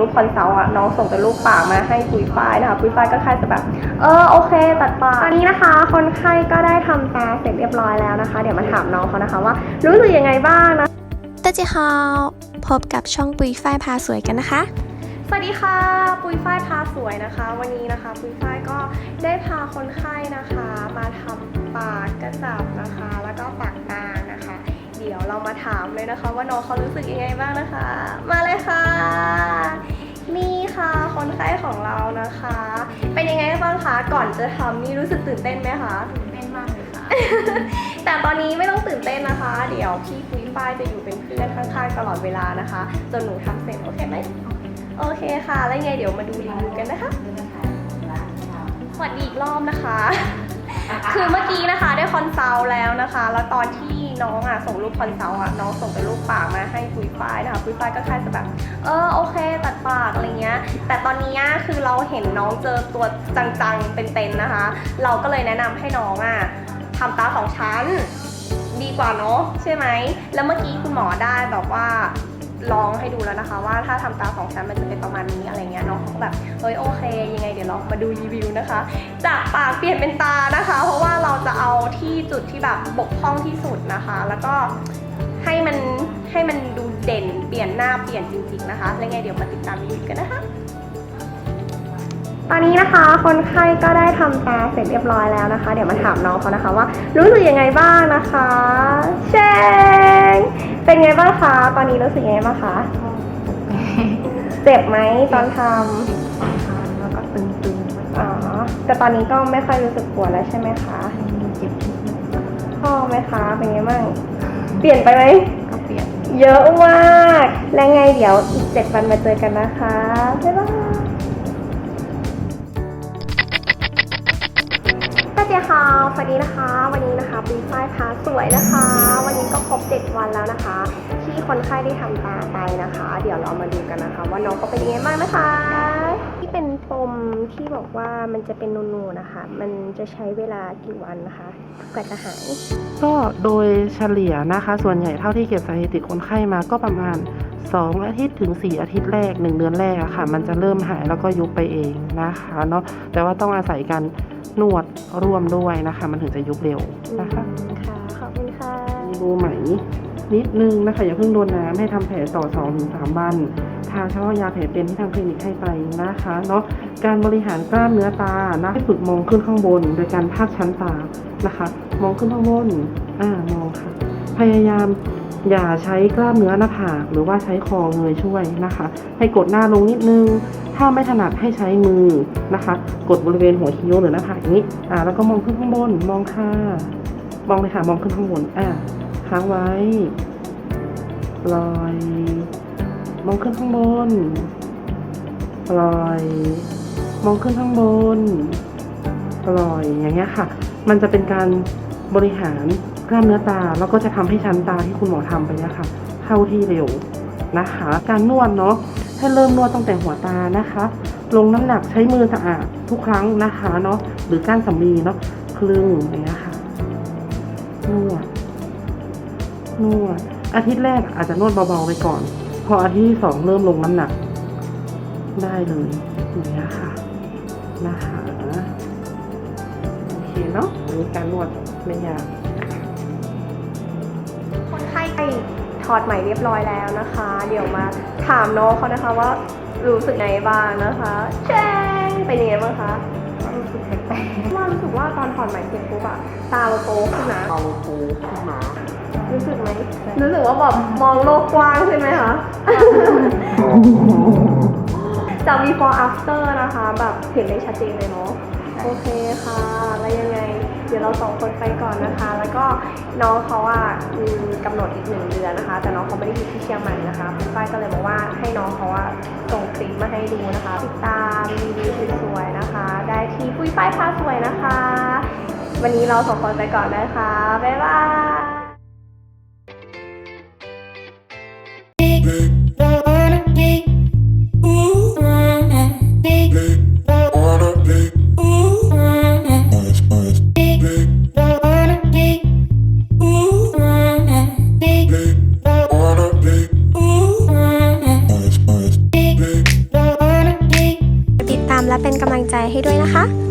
รูปคอนซัลท์อะน้องส่งเป็นรูปปากมาให้ปุยฝ้ายนะคะปุยฝ้ายก็แค่จะแบบ เออโอเค ตัดปากตอนนี้นะคะ คนไข้ก็ได้ทำตาเสร็จเรียบร้อยแล้วนะคะ เดี๋ยวมาถามน้องเขานะคะว่า รู้สึกยังไงบ้างนะ 大家好พบกับช่องปุยฝ้ายพาสวยกันนะคะ สวัสดีค่ะ ปุยฝ้ายพาสวยนะคะ วันนี้นะคะ ปุยฝ้ายก็ได้พาคนไข้นะคะ มาทำปากกระจับนะคะ แล้วก็ปากกลางนะคะ เดี๋ยวเรามาถามเลยนะคะ ว่าน้องเขารู้สึกยังไงบ้างนะคะ มาเลยค่ะ นี่ค่ะคนไ ข้ของเรานะคะ เป็นยังไงบ้างคะก่อนจะทำนี่รู้สึกตื่นเต้นไหมคะตื่นเต้นมากเลยค่ะ แต่ตอนนี้ไม่ต้องตื่นเต้นนะคะ เดี๋ยวพี่ปุ้ยฝ้ายจะอยู่เป็นเพื่อนข้างๆตลอดเวลานะคะ จนหนูทำเสร็จโอเคไหมโอเคค่ะ แล้วยังไงเดี๋ยวมาดูรีวิวกันนะคะสวัสดีอีกรอบนะคะ คือเมื่อกี้นะคะได้คอนซัลท์แล้วนะคะ แล้วตอนที่ น้องอะส่งรูปคอนซัลอะน้องส่งเป็นรูปปากมาให้ปุ้ยฝ้ายนะคะปุ้ยฝ้ายก็แค่จะแบบเออโอเคตัดปากอะไรเงี้ย แต่ตอนนี้คือเราเห็นน้องเจอตัวจังๆเป็นๆนะคะ เราก็เลยแนะนำให้น้องอะทำตาสองชั้นดีกว่าเนาะใช่ไหม แล้วเมื่อกี้คุณหมอได้แบบว่า ลองให้ดูแล้วนะคะ ว่าถ้าทำตาสองชั้นมันจะเป็นประมาณนี้อะไรเงี้ยน้องเขาแบบเฮ้ยโอเค ยังไงเดี๋ยวเรามาดูรีวิวนะคะ จากปากเปลี่ยนเป็นตานะคะ เพราะว่าเราจะเอาที่จุดที่แบบบกพร่องที่สุดนะคะ แล้วก็ให้มันให้มันดูเด่นเปลี่ยนหน้าเปลี่ยนจริง ๆนะคะแล้วไงเดี๋ยวมาติดตามรีวิวกันนะคะ ตอนนี้นะคะคนไข้ก็ได้ทำตาเสร็จเรียบร้อยแล้วนะคะ เดี๋ยวมาถามน้องเขานะคะว่า รู้สึกยังไงบ้างนะคะเชงเป็นไงบ้างคะตอนนี้รู้สึกยังไงบ้างคะเจ็บไหมตอนทำแล้วก็ตึงๆอ๋อแต่ตอนนี้ก็ไม่ค่อยรู้สึกปวดแล้วใช่ไหมคะเจ็บนิดนึงชอบไหมคะเป็นไงบ้างเปลี่ยนไปไหมก็เปลี่ยน เยอะมาก และไงเดี๋ยวอีกเจ็ดวันมาเจอกันนะคะบ๊ายบาย สวัสดีค่ะสวัสดีนะคะ วันนี้นะคะปีฝ้ายพาสวยนะคะ วันนี้ก็ครบเจ็ดวันแล้วนะคะ ที่คนไข้ได้ทำตาไปนะคะ เดี๋ยวเรามาดูกันนะคะ ว่าน้องเขาเป็นยังไงบ้างนะคะ ที่เป็นปมที่บอกว่ามันจะเป็นนูนๆนะคะ มันจะใช้เวลากี่วันนะคะกว่าจะหายก็โดยเฉลี่ยนะคะ ส่วนใหญ่เท่าที่เก็บสถิติคนไข้มาก็ประมาณ2อาทิตย์ถึง 4 อาทิตย์แรก 1 เดือนแรกอะค่ะ มันจะเริ่มหายแล้วก็ยุบไปเองนะคะเนาะแต่ว่าต้องอาศัยการ นวดร่วมด้วยนะคะ มันถึงจะยุบเร็วนะคะค่ะขอบคุณค่ะมีรูไหมนิดนึงนะคะอย่าเพิ่งโดนน้ำให้ทำแผลต่อ2-3ถึง3วันทาเฉพาะยาแผลเป็นที่ทางคลินิกให้ไปนะคะเนาะการบริหารกล้ามเนื้อตานะให้ฝึกมองขึ้นข้างบน โดยการพากชั้นตานะคะ มองขึ้นข้างบนอ่ามองค่ะ พยายาม อย่าใช้กล้ามเนื้อหน้าผากหรือว่าใช้คอเงยช่วยนะคะ ให้กดหน้าลงนิดนึง ถ้าไม่ถนัดให้ใช้มือนะคะ กดบริเวณหัวคิ้วหรือหน้าผากอย่างนี้อ่าแล้วก็มองขึ้นข้างบนมองค่ะมองเลยค่ะมองขึ้นข้างบนอ่าค้างไว้ลอย มองขึ้นข้างบนปล่อย มองขึ้นข้างบนปล่อยอย่างเงี้ยค่ะ มันจะเป็นการ บริหารกล้ามเนื้อตา แล้วก็จะทำให้ชั้นตาที่คุณหมอทำไปเนี่ยค่ะเข้าที่เร็วนะคะ การนวดเนาะให้เริ่มนวดตั้งแต่หัวตานะคะ ลงน้ำหนักใช้มือสะอาดทุกครั้งนะคะเนาะหรือก้านสำลีเนาะคลึงอย่างเงี้ยค่ะนวดนวดอาทิตย์แรกอาจจะนวดเบาๆไปก่อน พออาทิตย์ที่สองเริ่มลงน้ำหนัก ได้เลยอย่างเงี้ยค่ะนะคะโอเคเนาะ นนี้การนวดไม่ยากคนไข้ถอดใหม่เรียบร้อยแล้วนะคะ เดี๋ยวมาถามน้องเขานะคะว่ารู้สึกไงบ้างนะคะแจ้งเป็นยังไงบ้างคะรู้สึกแปลกว่ารู้สึกว่าตอนถอดใหม่เสร็จปุ๊บอะตาเราโตขึ้นนะเอาปูขึ้นมารู้สึกไหมรู้สึกว่าแบบมองโลกกว้างใช่ไหมคะจาก before after นะคะ แบบเห็นได้ชัดเจนเลยเนาะโอเคค่ะแล้วยังไง เราสองคนไปก่อนนะคะ แล้วก็น้องเขาอะมีกำหนดอีกหนึ่งเดือนนะคะ แต่น้องเขาไม่ได้อยู่ที่เชียงใหม่นะคะคุณป้ายก็เลยบอกว่าให้น้องเขาอะส่งคลิปมาให้ดูนะคะ ติดตามรีวิวสวยๆนะคะ ได้ที่ปุ้ยป้ายพาสวยนะคะ วันนี้เราสองคนไปก่อนนะคะบ๊ายบาย และเป็นกำลังใจให้ด้วยนะคะ